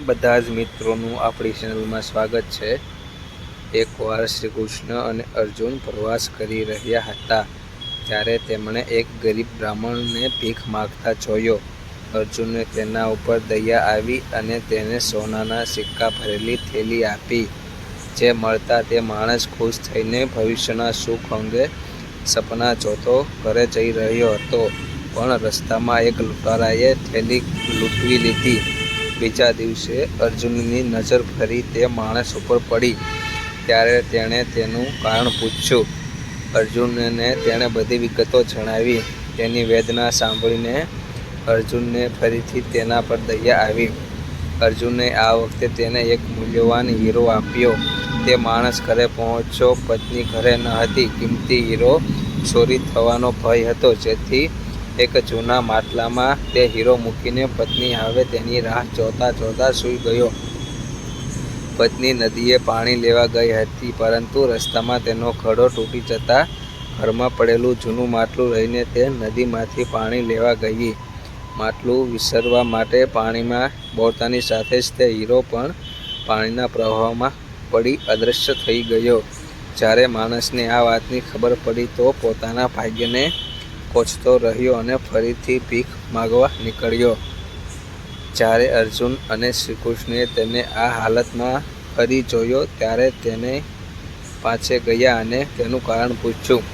બધા જ મિત્રોનું આપણી ચેનલમાં સ્વાગત છે. એકવાર શ્રી કૃષ્ણ અને અર્જુન પ્રવાસ કરી રહ્યા હતા, ત્યારે તેમણે એક ગરીબ બ્રાહ્મણને ભીખ માગતા જોયો. અર્જુનને તેના ઉપર દયા આવી અને તેને સોનાના સિક્કા ભરેલી થેલી આપી. જે મળતા તે માણસ ખુશ થઈને ભવિષ્યના સુખ અંગે સપના જોતો ઘરે જઈ રહ્યો હતો. પણ રસ્તામાં એક લૂંટારાએ થેલી લૂંટવી લીધી. બીજા દિવસે અર્જુનની નજર ફરી તે માણસ ઉપર પડી. ત્યારે તેણે તેનું કારણ પૂછ્યું. અર્જુનને તેણે બધી વિગતો જણાવી. તેની વેદના સાંભળીને અર્જુનને ફરીથી તેના પર દયા આવી. અર્જુને આ વખતે તેને એક મૂલ્યવાન હીરો આપ્યો. તે માણસ ઘરે પહોંચ્યો. પત્ની ઘરે ન હતી. કિંમતી હીરો ચોરી થવાનો ભય હતો. જેથી એક જૂના માટલામાં તે હીરો મૂકીને પત્ની આવે તેની રાહ જોતા જોતા સૂઈ ગયો. પત્ની નદીએ પાણી લેવા ગઈ હતી, પરંતુ રસ્તામાં તેનો ઘડો તૂટી જતા ઘરમાં પડેલું જૂનું માટલું લઈને તે નદીમાંથી પાણી લેવા ગઈ. માટલું વિસરવા માટે પાણીમાં બોળતાની સાથે જ તે હીરો પણ પાણીના પ્રવાહમાં પડી અદૃશ્ય થઈ ગયો. જ્યારે માણસને આ વાતની ખબર પડી તો પોતાના ભાગ્યને કોચતો રહ્યો અને ફરીથી ભીખ માગવા નીકળ્યો. જ્યારે અર્જુન અને શ્રીકૃષ્ણએ તેને આ હાલતમાં ફરી જોયો ત્યારે તેને પાસે ગયા અને તેનું કારણ પૂછ્યું.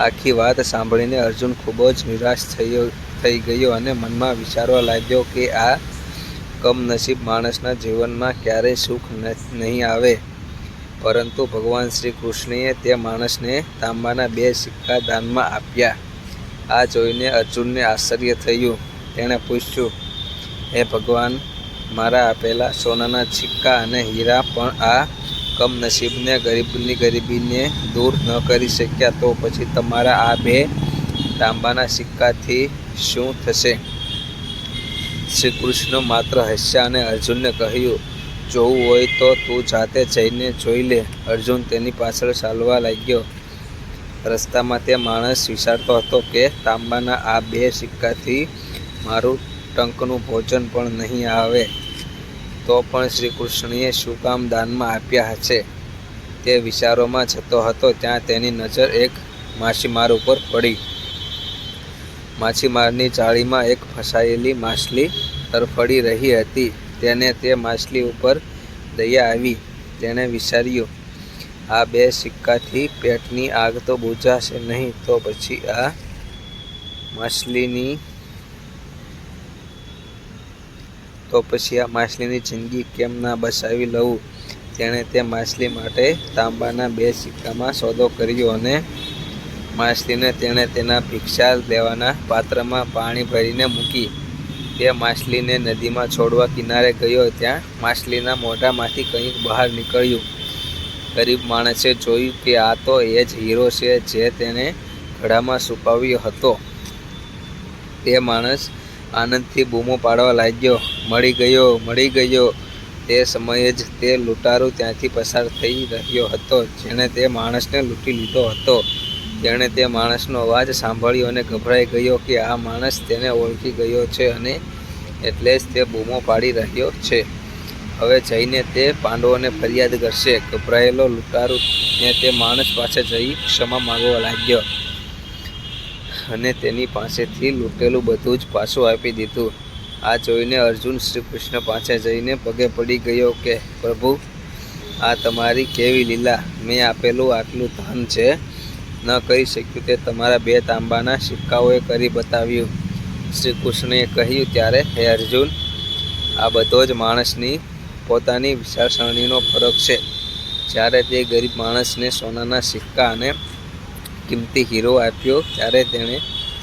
આખી વાત સાંભળીને અર્જુન ખૂબ જ નિરાશ થયો, થઈ ગયો અને મનમાં વિચારવા લાગ્યો કે આ કમનસીબ માણસના જીવનમાં ક્યારેય સુખ નહીં આવે. પરંતુ ભગવાન શ્રી કૃષ્ણએ તે માણસને તાંબાના બે સિક્કા દાનમાં આપ્યા. આ જોઈને અર્જુનને આશ્ચર્ય થયું. તેણે પૂછ્યું, હે ભગવાન, મારા આપેલા સોનાના સિક્કા અને હીરા પણ આ કમનસીબને ગરીબની ગરીબીને દૂર ન કરી શક્યા તો પછી તમારા આ બે તાંબાના સિક્કાથી શું થશે? શ્રી કૃષ્ણ માત્ર હસ્યા અને અર્જુનને કહ્યું જોવું હોય તો તું જાતે જઈને જોઈ લે. અર્જુન તેની પાછળ ચાલવા લાગ્યો. રસ્તામાં તે માણસ વિચારતો હતો કે તાંબાના આ બે સિક્કાથી મારું ટંકનું ભોજન પણ નહીં આવે. તો પણ શ્રી કૃષ્ણએ શું કામ દાનમાં આપ્યા હશે? તે વિચારોમાં જતો હતો, ત્યાં તેની નજર એક માછીમાર ઉપર પડી. માછીમારની જાળીમાં એક ફસાયેલી માછલી તરફડી રહી હતી. તેને તે માછલી ઉપર દયા આવી. તેણે વિચાર્યું, આ બે સિક્કાથી પેટની આગ તો બુજાશે નહીં, તો પછી આ માછલીની, તો પછી આ માછલીની જિંદગી કેમ ના બસાવી લઉં? તેણે તે માછલી માટે તાંબાના બે સિક્કામાં સોદો કર્યો અને માછલીને તેણે તેના ભિક્ષા લેવાના પાત્રમાં પાણી ભરીને મૂકી. તે માછલીને નદીમાં છોડવા કિનારે ગયો ત્યાં માછલીના મોઢામાંથી કંઈક બહાર નીકળ્યું. ગરીબ માણસે જોયું કે આ તો એ જ હીરો છે જે તેણે ઘડામાં છુપાવ્યો હતો. તે માણસ આનંદથી બૂમો પાડવા લાગ્યો. મળી ગયો મળી ગયો. તે સમયે જ તે લૂંટારો ત્યાંથી પસાર થઈ રહ્યો હતો, જેણે તે માણસને લૂંટી લીધો હતો. તેણે તે માણસનો અવાજ સાંભળ્યો અને ગભરાઈ ગયો કે આ માણસ તેને ઓળખી ગયો છે અને એટલે જ તે બૂમો પાડી રહ્યો છે. હવે જઈને તે પાંડવોને ફરિયાદ કરશે. ગભરાયેલો લૂંટારો ને તે માણસ પાસે જઈ ક્ષમા માંગવા લાગ્યો અને તેની પાસેથી લૂંટેલું બધું જ પાછું આપી દીધું. આ જોઈને અર્જુન શ્રી કૃષ્ણ પાસે જઈને પગે પડી ગયો કે, પ્રભુ, આ તમારી કેવી લીલા? મેં આપેલું આટલું ધન છે ન કરી શક્યું તે તમારા બે તાંબાના સિક્કાઓએ કરી બતાવ્યું. શ્રી કૃષ્ણએ કહ્યું, ત્યારે હે અર્જુન, આ બધો જ માણસની પોતાની વિચારસરણીનો ફરક છે. જ્યારે તે ગરીબ માણસને સોનાના સિક્કા અને કિંમતી હીરો આપ્યો, ત્યારે તેણે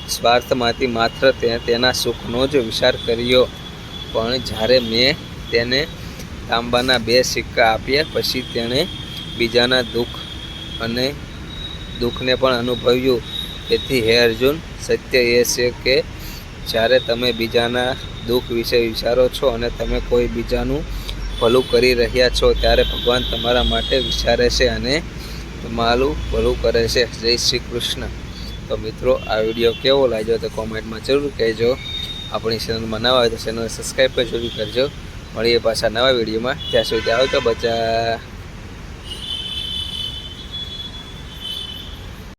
સ્વાર્થમાંથી માત્ર તેના સુખનો જ વિચાર કર્યો. પણ જ્યારે મેં તેને તાંબાના બે સિક્કા આપ્યા, પછી તેણે બીજાના દુઃખ અને દુઃખને પણ અનુભવ્યું. તેથી હે અર્જુન, સત્ય એ છે કે જ્યારે તમે બીજાના દુઃખ વિશે વિચારો છો અને તમે કોઈ બીજાનું ભલું કરી રહ્યા છો, ત્યારે ભગવાન તમારા માટે વિચારે છે અને તમારું ભલું કરે છે. જય શ્રી કૃષ્ણ. તો મિત્રો, આ વીડિયો કેવો લાગ્યો તો કોમેન્ટમાં જરૂર કહેજો. આપણી ચેનલમાં નવા હોય તો ચેનલ સબસ્ક્રાઈબ પણ જરૂર કરજો. મળીએ પાછા નવા વિડીયોમાં. ત્યાં સુધી આવતો બચા